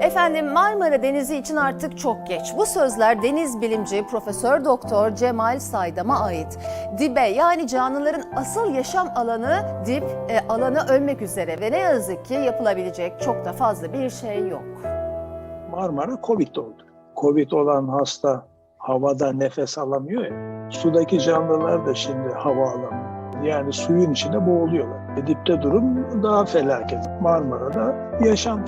Efendim Marmara Denizi için artık çok geç. Bu sözler deniz bilimci Profesör Doktor Cemal Saydam'a ait. Dibe yani canlıların asıl yaşam alanı dip e, alanı ölmek üzere ve ne yazık ki yapılabilecek çok da fazla bir şey yok. Marmara Covid oldu. Covid olan hasta havada nefes alamıyor ya. Sudaki canlılar da şimdi hava alamıyor. Yani suyun içine boğuluyorlar. E, dipte durum daha felaket. Marmara'da yaşam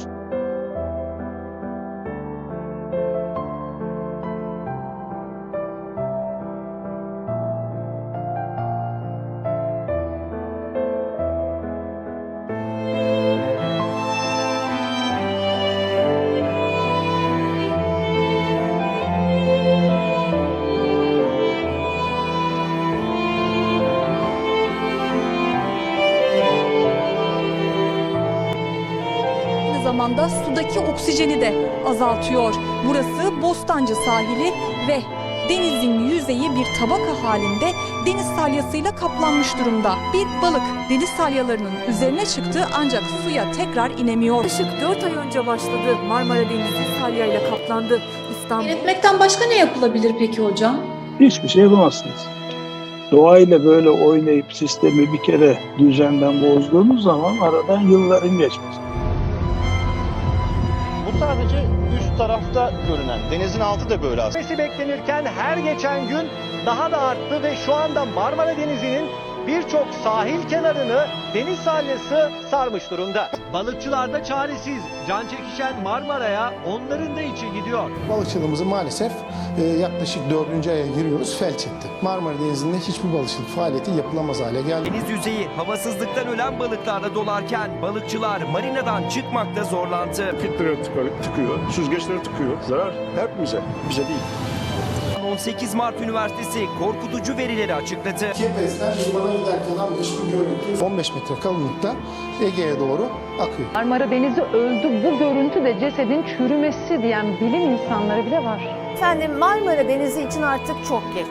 zamanda sudaki oksijeni de azaltıyor. Burası Bostancı sahili ve denizin yüzeyi bir tabaka halinde deniz salyasıyla kaplanmış durumda. Bir balık deniz salyalarının üzerine çıktı ancak suya tekrar inemiyor. Yaklaşık 4 ay önce başladı. Marmara Denizi salyayla kaplandı. İstanbul Yönetmekten başka ne yapılabilir peki hocam? hiçbir şey yapamazsınız. Doğayla böyle oynayıp sistemi bir kere düzenden bozduğunuz zaman aradan yılların geçmesi. Sadece üst tarafta görünen. Denizin altı da böyle aslında. Beklenirken her geçen gün daha da arttı ve şu anda Marmara Denizi'nin birçok sahil kenarını deniz salyası sarmış durumda. Balıkçılar da çaresiz. Can çekişen Marmara'ya onların da içi gidiyor. Balıkçılığımızı maalesef e, yaklaşık dördüncü aya giriyoruz felç etti. Marmara Denizi'nde hiçbir balıkçılık faaliyeti yapılamaz hale geldi. Deniz yüzeyi havasızlıktan ölen balıklarla dolarken balıkçılar marinadan çıkmakta zorlandı. Filtre tıkıyor, tıkıyor, süzgeçleri tıkıyor. Zarar hepimize, bize değil. 18 Mart Üniversitesi korkutucu verileri açıkladı. GPS'ler limana giderken almış bir görüntü 15 metre kalınlıkta Ege'ye doğru akıyor. Marmara Denizi öldü. Bu görüntü de cesedin çürümesi diyen bilim insanları bile var. Efendim Marmara Denizi için artık çok geç.